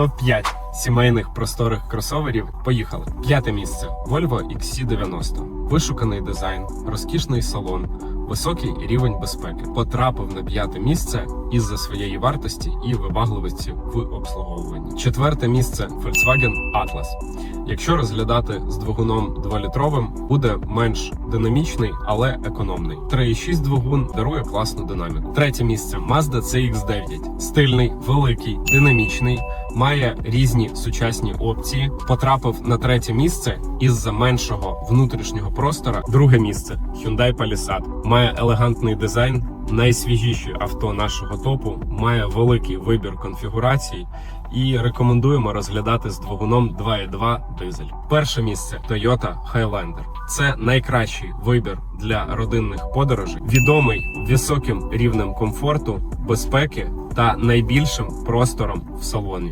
Топ-5 сімейних просторих кросоверів. Поїхали. П'яте місце Volvo XC90. Вишуканий дизайн, розкішний салон, високий рівень безпеки. Потрапив на п'яте місце із-за своєї вартості і вибагливості в обслуговуванні. Четверте місце Volkswagen Atlas. Якщо розглядати з двигуном 2-літровим, буде менш динамічний, але економний. 3,6 двигун дарує класну динаміку. Третє місце Mazda CX-9. Стильний, великий, динамічний, має різні сучасні опції. Потрапив на третє місце із-за меншого внутрішнього простора. Друге місце Hyundai Palisade. Має елегантний дизайн. Найсвіжіше авто нашого топу має великий вибір конфігурацій і рекомендуємо розглядати з двигуном 2.2 дизель. Перше місце Toyota Highlander. Це найкращий вибір для родинних подорожей, відомий високим рівнем комфорту, безпеки та найбільшим простором в салоні.